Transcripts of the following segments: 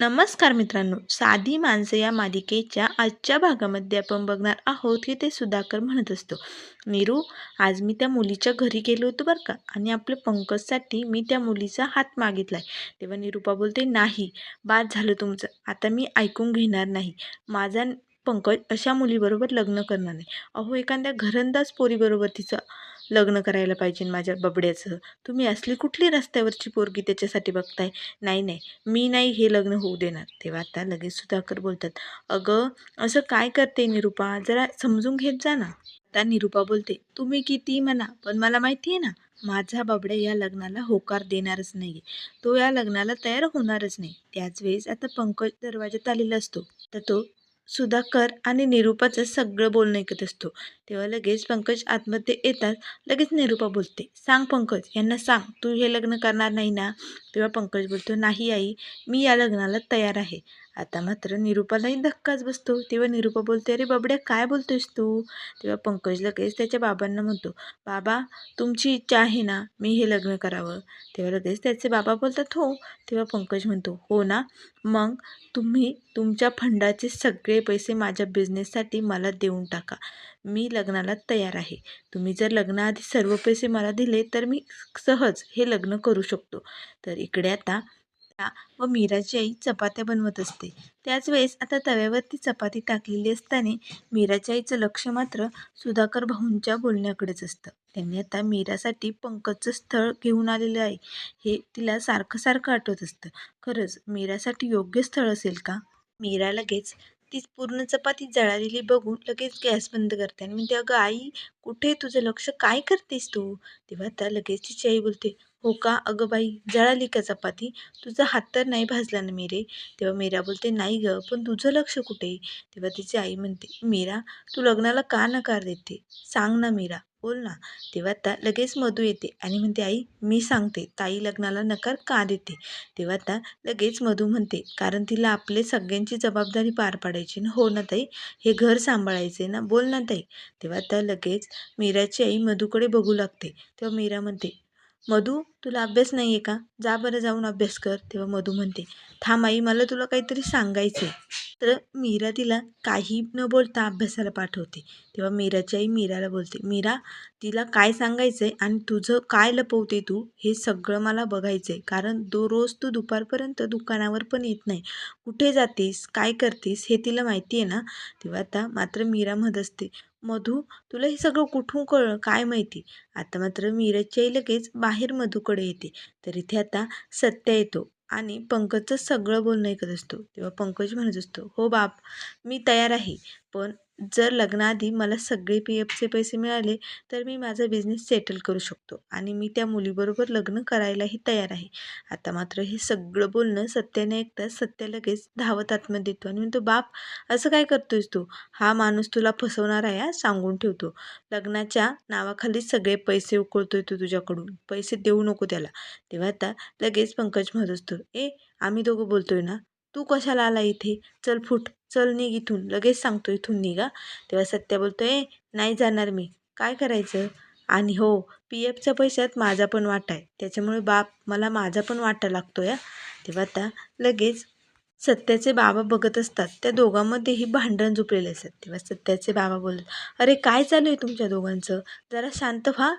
नमस्कार मित्रांनो साधी माणसं या मालिकेच्या आजच्या भागामध्ये आपण बघणार आहोत की ते सुधाकर म्हणत असतो. नीरू आज मी त्या मुलीच्या घरी गेलो होतो बरं का आणि आपल्या पंकजसाठी मी त्या मुलीचा हात मागितलाय. तेव्हा निरूपा बोलते नाही बाद झालं तुमचं. आता मी ऐकून घेणार नाही. माझा पंकज अशा मुलीबरोबर लग्न करणार नाही. अहो एखाद्या घरंदाज पोरीबरोबर तिचं लग्न करायला पाहिजे माझ्या बबड्याचं. तुम्ही असली कुठली रस्त्यावरची पोरगी त्याच्यासाठी बघताय? नाही नाही. मी नाही हे लग्न होऊ देणार. तेव्हा आता लगेच सुधाकर बोलतात अगं असं काय करते निरूपा? जरा समजून घेत जा ना. आता निरूपा बोलते तुम्ही किती म्हणा पण मला माहिती आहे ना माझा बाबड्या या लग्नाला होकार देणारच नाही तो या लग्नाला तयार होणारच नाही. त्याच वेळेस आता पंकज दरवाज्यात आलेला असतो. तर तो सुधाकर आणि निरूपाचं सगळं बोलणं ऐकत असतो. तेव्हा लगेच पंकज आतमध्ये येतात. लगेच निरूपा बोलते सांग पंकज यांना सांग तू हे लग्न करणार नाही ना? तेव्हा पंकज बोलतो नाही आई मी या लग्नाला तयार आहे. आता मात्र निरूपालाही धक्काच बसतो. तेव्हा निरूपा बोलते अरे बाबड्या काय बोलतोयस तू? तेव्हा पंकज लगेच त्याच्या बाबांना म्हणतो बाबा तुमची इच्छा आहे ना मी हे लग्न करावं. तेव्हा लगेच त्याचे बाबा बोलतात हो. तेव्हा पंकज म्हणतो हो ना मग तुम्ही तुमच्या फंडाचे सगळे पैसे माझ्या बिझनेससाठी मला देऊन टाका. मी लग्नाला तयार आहे. तुम्ही जर लग्नाआधी सर्व पैसे मला दिले तर मी सहज हे लग्न करू शकतो. तर इकडे आता व मीराची आई चपात्या बनवत असते. त्याच वेळेस आता तव्यावरती चपाती टाकलेली असताना मीराच्या आईचं लक्ष मात्र सुधाकर भाऊंच्या बोलण्याकडेच असतं. त्यांनी आता मीरासाठी पंकजचं स्थळ घेऊन आलेलं आहे. हे तिला सारखं सारखं आठवत असतं. खरंच मीरासाठी योग्य स्थळ असेल का? मीरा लगेच ती पूर्ण चपाती जळालेली बघून लगेच गॅस बंद करते आणि म्हणते अगं आई कुठे तुझं लक्ष? काय करतेस तू? तेव्हा आता लगेच तिची आई बोलते हो का? अगं बाई जळाली का चपाती? तुझा हात तर नाही भाजला ना मीरे. तेव्हा मीरा बोलते नाही गं पण तुझं लक्ष कुठे तेव्हा तिची आई म्हणते मीरा तू लग्नाला का नकार देते? सांग ना मीरा. बोल ना. तेव्हा आता लगेच मधू येते आणि म्हणते आई मी सांगते ताई लग्नाला नकार का देते? तेव्हा आता लगेच मधू म्हणते कारण तिला आपले सगळ्यांची जबाबदारी पार पाडायची ना. हो ना ताई हे घर सांभाळायचे ना. बोल ना ताई. तेव्हा आता लगेच मीराची आई मधूकडे बघू लागते. तेव्हा मीरा म्हणते मधू तुला अभ्यास नाही आहे का? जा बरं जाऊन अभ्यास कर तेव्हा मधू म्हणते. थांब आई मला तुला काहीतरी सांगायचं आहे तर मीरा तिला काही न बोलता अभ्यासाला पाठवते. तेव्हा मीराची आई मीराला बोलते मीरा तिला काय सांगायचं आहे आणि तुझं काय लपवते तू हे सगळं मला बघायचं आहे कारण दो रोज तू दुपारपर्यंत दुकानावर पण येत नाही. कुठे जातेस? काय करतेस? हे तिला माहिती आहे ना? तेव्हा आता मात्र मीरा म्हणत असते मधू तुला हे सगळं कुठून कळलं? काय माहिती? आता मात्र मीरजच्याही लगेच बाहेर मधूकडे येते. तर इथे आता सत्या येतो आणि पंकजचं सगळं बोलणं ऐकत असतो. तेव्हा पंकज म्हणत असतो हो बाप मी तयार आहे. पण जर लग्नाआधी मला सगळे पी एफचे पैसे मिळाले तर मी माझा बिझनेस सेटल करू शकतो आणि मी त्या मुलीबरोबर लग्न करायलाही तयार आहे. आता मात्र हे सगळं बोलणं सत्याने ऐकताच सत्य लगेच धावत आतमध्ये देतो आणि म्हणतो बाप असं काय करतोयस तू? हा माणूस तुला फसवणार आहे सांगून ठेवतो. लग्नाच्या नावाखाली सगळे पैसे उकळतोय तू तुझ्याकडून. पैसे देऊ नको त्याला. तेव्हा आता लगेच पंकज म्हणत असतो ए आम्ही दोघं बोलतोय ना? तू कशाला आला इथे? चल फुट चल निघ इथून लगेच सांगतो इथून निघा. तेव्हा सत्या बोलतो ए नाही जाणार मी. काय करायचं? आणि हो पी एफच्या पैशात माझा पण वाटा आहे. त्याच्यामुळे बाप मला माझा पण वाटा लागतो या तेव्हा आता लगेच सत्याचे बाबा बघत असतात. त्या दोघांमध्येही भांडण झोपलेले असतात. तेव्हा सत्याचे बाबा बोलत अरे काय चालू आहे तुमच्या दोघांचं? जरा शांत व्हा.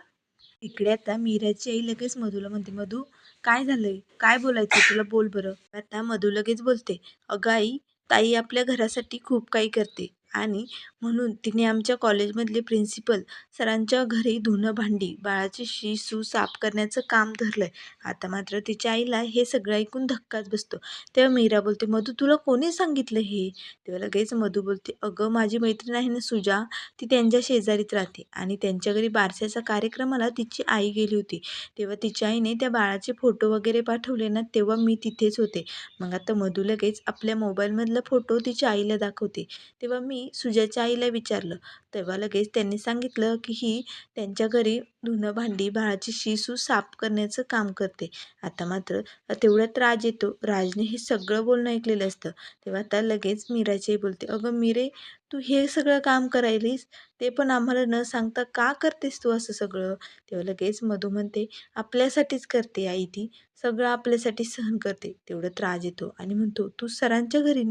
इकडे आता मीराची आई लगेच मधूला म्हणते मधू काय झालंय? काय बोलायचं तुला? बोल बरं. आता मधू लगेच बोलते अगं आई ताई आपल्या घरासाठी खूप काही करते. आणि म्हणून तिने आमच्या कॉलेजमधले प्रिन्सिपल सरांच्या घरी धुणं भांडी बाळाची शी सू साफ करण्याचं काम धरलं आहे आता मात्र तिच्या आईला हे सगळं ऐकून धक्काच बसतो. तेव्हा मीरा बोलते मधू तुला कोणी सांगितलं हे? तेव्हा लगेच मधू बोलते अगं माझी मैत्रीण आहे ना सुजा ती त्यांच्या शेजारीत राहते आणि त्यांच्या घरी बारशाचा कार्यक्रमाला तिची आई गेली होती. तेव्हा तिच्या आईने त्या बाळाचे फोटो वगैरे पाठवले ना तेव्हा मी तिथेच होते. मग आता मधू लगेच आपल्या मोबाईलमधला फोटो तिच्या आईला दाखवते. तेव्हा मी सुजाच्या आईला विचारलं. तेव्हा लगेच त्यांनी सांगितलं की ही त्यांच्या घरी धुणं भांडी बाळाची शिसू साफ करण्याचं काम करते. आता मात्र तेवढ्यात राज येतो. राजने हे सगळं बोलणं ऐकलेलं असतं. तेव्हा आता लगेच मीराची बोलते. अगं मीरे तू हे सगळं काम करायलीस ते पण आम्हाला न सांगता का करतेस तू असं सगळं? तेव्हा लगेच मधू म्हणते आपल्यासाठीच करते आई ती सगळं आपल्यासाठी सहन करते. तेवढं त्रास येतो आणि म्हणतो तू सरांच्या घरी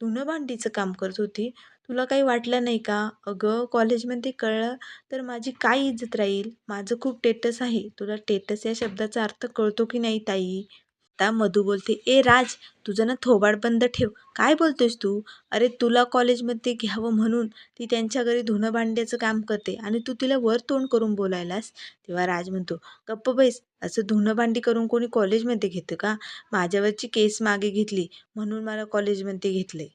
धुणं भांडीचं काम करत होती तुला काही वाटलं नाही का? अगं कॉलेजमध्ये कळलं तर माझी काय इज्जत राहील? माझं खूप टेटस आहे तुला टेटस या शब्दाचा अर्थ कळतो की नाही ताई? आता मधू बोलते ए राज तुझं ना थोबाड बंद ठेव. काय बोलतोयस तू? अरे तुला कॉलेजमध्ये घ्यावं म्हणून ती त्यांच्या घरी धुणं भांड्याचं काम करते आणि तू तिला वर तोंड करून बोलायलास. तेव्हा राज म्हणतो गप्प बैस असं धुणं भांडी करून कोणी कॉलेजमध्ये घेतं का? माझ्यावरची केस मागे घेतली म्हणून मला कॉलेजमध्ये घेतले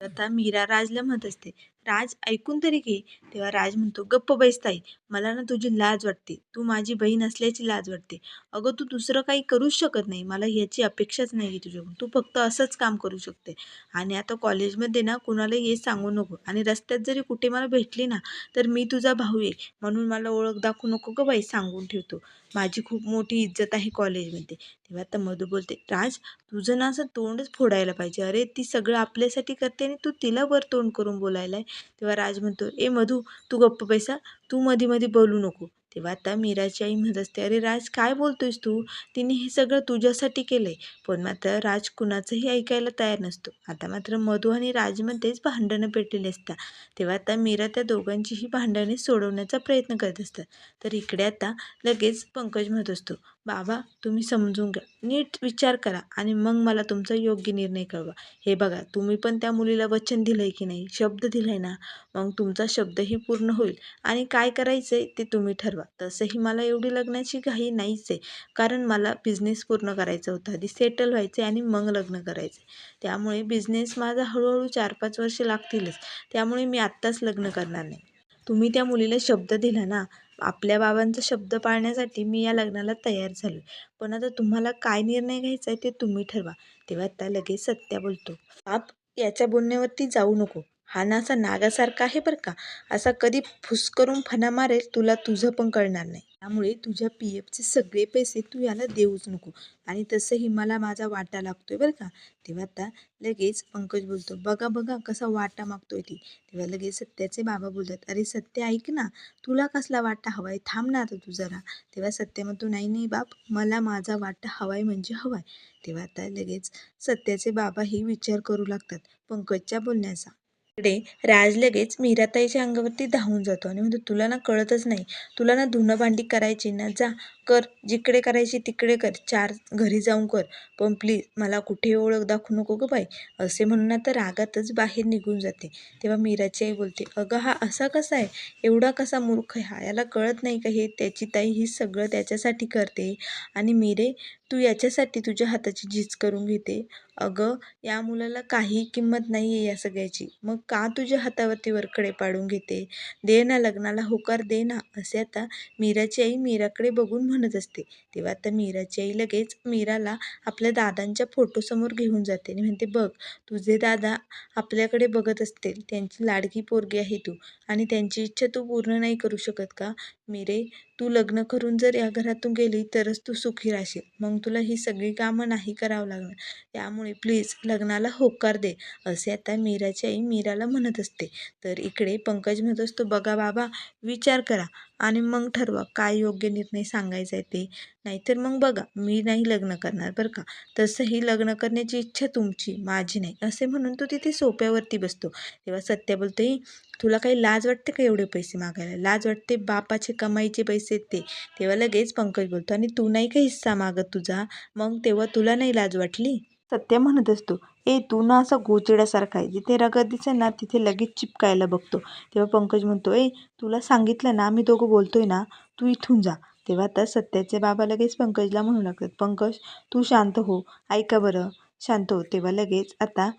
आता मीरा राजला म्हणत असते राज ऐकून तरी घे. तेव्हा राज म्हणतो गप्प बैसताई मला ना तुझी लाज वाटते. तू माझी बहीण असल्याची लाज वाटते. अगं तू दुसरं काही करूच शकत नाही. मला ह्याची अपेक्षाच नाही आहे तुझ्याकडून. तू फक्त असंच काम करू शकते. आणि आता कॉलेजमध्ये ना कुणाला हे सांगू नको. आणि रस्त्यात जरी कुठे मला भेटली ना तर मी तुझा भाऊ आहे. म्हणून मला ओळख दाखवू नको ग बाई सांगून ठेवतो. माझी खूप मोठी इज्जत आहे कॉलेजमध्ये. तेव्हा आता मधू बोलते राज तुझं ना असं तोंडच फोडायला पाहिजे. अरे ती सगळं आपल्यासाठी करते आणि तू तिला वर तोंड करून बोलायला आहे तेव्हा राज म्हणतो ए मधू तू गप्प पैसा तू मध्ये मध्ये बोलू नको. तेव्हा आता मीराची आई म्हणत असते अरे राज काय बोलतोयस तू? तिने हे सगळं तुझ्यासाठी केलं आहे पण मात्र राज कुणाचंही ऐकायला तयार नसतो. आता मात्र मधू आणि राजमध्येच भांडणं पेटलेली असतात. तेव्हा आता मीरा त्या दोघांचीही भांडणे सोडवण्याचा प्रयत्न करत असतात. तर इकडे आता लगेच पंकज म्हणत असतो बाबा तुम्ही समजून घ्या. नीट विचार करा आणि मग मला तुमचा योग्य निर्णय कळवा. हे बघा तुम्ही पण त्या मुलीला वचन दिलं आहे की नाही? शब्द दिला आहे ना? मग तुमचा शब्दही पूर्ण होईल. आणि काय करायचं आहे ते तुम्ही ठरवा. तसंही मला एवढी लग्नाची घाई नाहीच आहे कारण मला बिझनेस पूर्ण करायचा होता. आधी सेटल व्हायचं आणि मग लग्न करायचं त्यामुळे बिझनेस माझा हळूहळू चार पाच वर्ष लागतीलच. त्यामुळे मी आत्ताच लग्न करणार नाही. तुम्ही त्या मुलीला शब्द दिला ना आपल्या बाबांचा शब्द पाळण्यासाठी मी या लग्नाला तयार झालो पण आता तुम्हाला काय निर्णय घ्यायचा आहे ते तुम्ही ठरवा. तेव्हा आता लगेच सत्या बोलतो. बाप याच्या बोलण्यावरती जाऊ नको. हा ना असा नागासारखा आहे बरं का? असा कधी फुसकरून फणा मारेल तुला तुझं पण कळणार नाही. त्यामुळे तुझ्या पी एफचे सगळे पैसे तू याला देऊच नको. आणि तसंही मला माझा वाटा लागतोय बरं का? तेव्हा आता लगेच पंकज बोलतो बघा बघा कसा वाटा मागतोय ती. तेव्हा लगेच सत्याचे बाबा बोलतात अरे सत्य ऐक ना तुला कसला वाटा हवाय? थांब ना आता तू जरा. तेव्हा सत्य म्हणतो नाही नाही बाप मला माझा वाटा हवाय म्हणजे हवाय. तेव्हा आता लगेच सत्याचे बाबा हे विचार करू लागतात पंकजच्या बोलण्याचा. इकडे राज लगेच मीराताईच्या अंगावरती धावून जातो आणि म्हणतो तुला ना कळतच नाही. तुला ना धुणं भांडी करायची ना जा. कर. जिकडे करायची तिकडे कर. चार घरी जाऊन कर. पण प्लीज मला कुठे ओळख दाखवू नको गं बाई. असे म्हणून आता रागातच बाहेर निघून जाते. तेव्हा मीराची आई बोलते अगं हा असा कसा आहे? एवढा कसा मूर्ख आहे? हा याला कळत नाही का हे? त्याची ताई ही सगळं त्याच्यासाठी करते. आणि मीरे तू याच्यासाठी तुझ्या हाताची झीज करून घेते. अगं या मुलाला काही किंमत नाही आहे या सगळ्याची. मग का तुझ्या हातावरती वरकडे पाडून घेते? दे ना लग्नाला होकार दे ना असे आता मीराची आई मीराकडे बघून म्हणत असते. तेव्हा आता मीराची आई लगेच मीराला आपल्या दादांच्या फोटोसमोर घेऊन जाते आणि म्हणते बघ तुझे दादा आपल्याकडे बघत असतील. त्यांची लाडकी पोरगी आहे तू आणि त्यांची इच्छा तू पूर्ण नाही करू शकत का? मीरे तू लग्न करून जर या घरातून गेली तरच तू सुखी राहशील. मग तुला ही सगळी कामं नाही करावं लागणार. त्यामुळे प्लीज लग्नाला होकार दे असे आता मीराची आई मीराला म्हणत असते. तर इकडे पंकज म्हणत असतो बघा बाबा विचार करा आणि मग ठरवा काय योग्य निर्णय सांगायचा आहे ते. नाहीतर मग बघा मी नाही लग्न करणार बरं का. तसंही लग्न करण्याची इच्छा तुमची माझी नाही असे म्हणून तो तिथे सोप्यावरती बसतो. तेव्हा सत्य बोलतो तुला काही लाज वाटते का एवढे पैसे मागायला? लाज वाटते बापाचे कमाईचे पैसे ते. तेव्हा लगेच पंकज बोलतो आणि तू नाही का हिस्सा मागत तुझा? मग तेव्हा तुला नाही लाज वाटली? सत्य म्हणत असतो. ए तू ना असा गोचिड्यासारखा आहे. जिथे रगत दिसे ना तिथे लगेच चिपकायला बघतो. तेव्हा पंकज म्हणतो ए तुला सांगितलं ना आम्ही दोघं बोलतोय ना तू इथून जा. तेव्हा आता सत्याचे बाबा लगेच पंकजला म्हणू लागतात. पंकज तू शांत हो. ऐका बरं. शांत हो. तेव्हा लगेच आता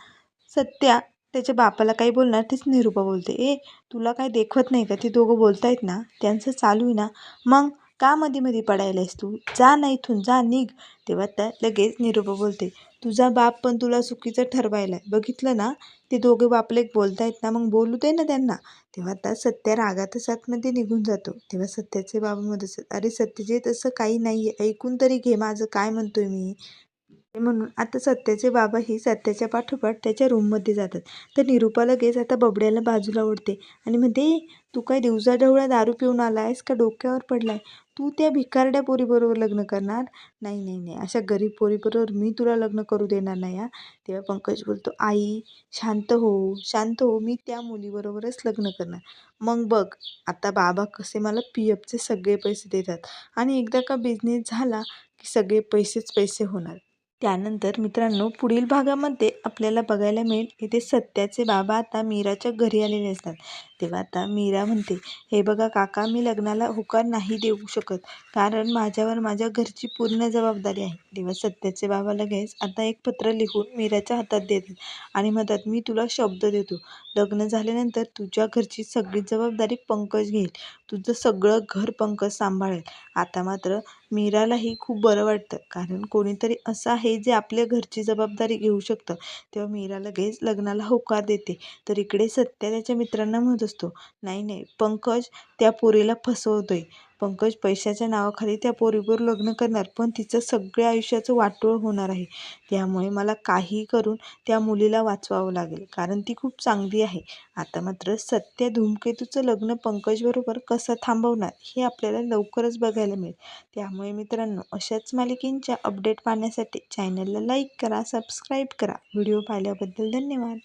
सत्या त्याच्या बापाला काही बोलणार तेच निरूपा बोलते. ए तुला काय देखवत नाही का? ते दोघं बोलतायत ना त्यांचं चालू आहे ना. मग का मध्ये मध्ये पडायलायस तू? जा ना इथून जा निघ. तेव्हा त्या लगेच निरूपा बोलते तुझा बाप पण तुला चुकीचं ठरवायला आहे बघितलं ना? ते दोघे बापले बोलतायत ना मग बोलू दे ना त्यांना. तेव्हा आता सत्या रागातच आतमध्ये निघून जातो. तेव्हा सत्याचे बाबा मदत अरे सत्यजित असं काही नाही आहे ऐकून तरी घे माझं. काय म्हणतोय मी? म्हणून आता सत्याचे बाबा ही सत्याच्या पाठोपाठ त्याच्या रूममध्ये जातात. तर निरूपा लगेच आता बबड्याला बाजूला ओढते आणि म्हणते तू काय दिवसाढवळ्या दारू पिऊन आला आहेस का? डोक्यावर पडलाय. तू त्या भिकारड्या पोरीबरोबर लग्न करणार? नाही नाही नाही. अशा गरीब पोरीबरोबर मी तुला लग्न करू देणार नाही हा. तेव्हा पंकज बोलतो आई शांत हो शांत हो. मी त्या मुलीबरोबरच लग्न करणार. मग बघ आता बाबा कसे मला पी एफचे सगळे पैसे देतात आणि एकदा का बिझनेस झाला की सगळे पैसेच पैसे होणार. त्यानंतर मित्रांनो पुढील भागामध्ये आपल्याला बघायला मिळेल इथे सत्याचे बाबा आता मीराच्या घरी आलेले असतात. तेव्हा आता मीरा म्हणते हे बघा काका मी लग्नाला होकार नाही देऊ शकत कारण माझ्यावर माझ्या घरची पूर्ण जबाबदारी आहे. तेव्हा सत्याचे बाबा लगेच आता एक पत्र लिहून मीराच्या हातात देतात आणि म्हणतात मी तुला शब्द देतो. लग्न झाल्यानंतर तुझ्या घरची सगळी जबाबदारी पंकज घेईल. तुझं सगळं घर पंकज सांभाळेल. आता मात्र मीरालाही खूप बरं वाटतं कारण कोणीतरी असं आहे जे आपल्या घरची जबाबदारी घेऊ शकतं. तेव्हा मीरा लगेच लग्नाला होकार देते. तर इकडे सत्या त्याच्या मित्रांना म्हणत असतो. नाही नाही. पंकज त्या पोरीला फसवतोय. पंकज पैशाच्या नावाखाली त्या पोरीबरोबर लग्न करणार पण तिचं सगळ्या आयुष्याचं वाटोळ होणार आहे. त्यामुळे मला काही करून त्या मुलीला वाचवावं लागेल कारण ती खूप चांगली आहे. आता मात्र सत्य धूमकेतूचं लग्न पंकजबरोबर कसं थांबवणार हे आपल्याला लवकरच बघायला मिळेल. त्यामुळे मित्रांनो अशाच मालिकेंच्या अपडेट पाहण्यासाठी चॅनलला लाईक करा सबस्क्राईब करा. व्हिडिओ पाहिल्याबद्दल धन्यवाद.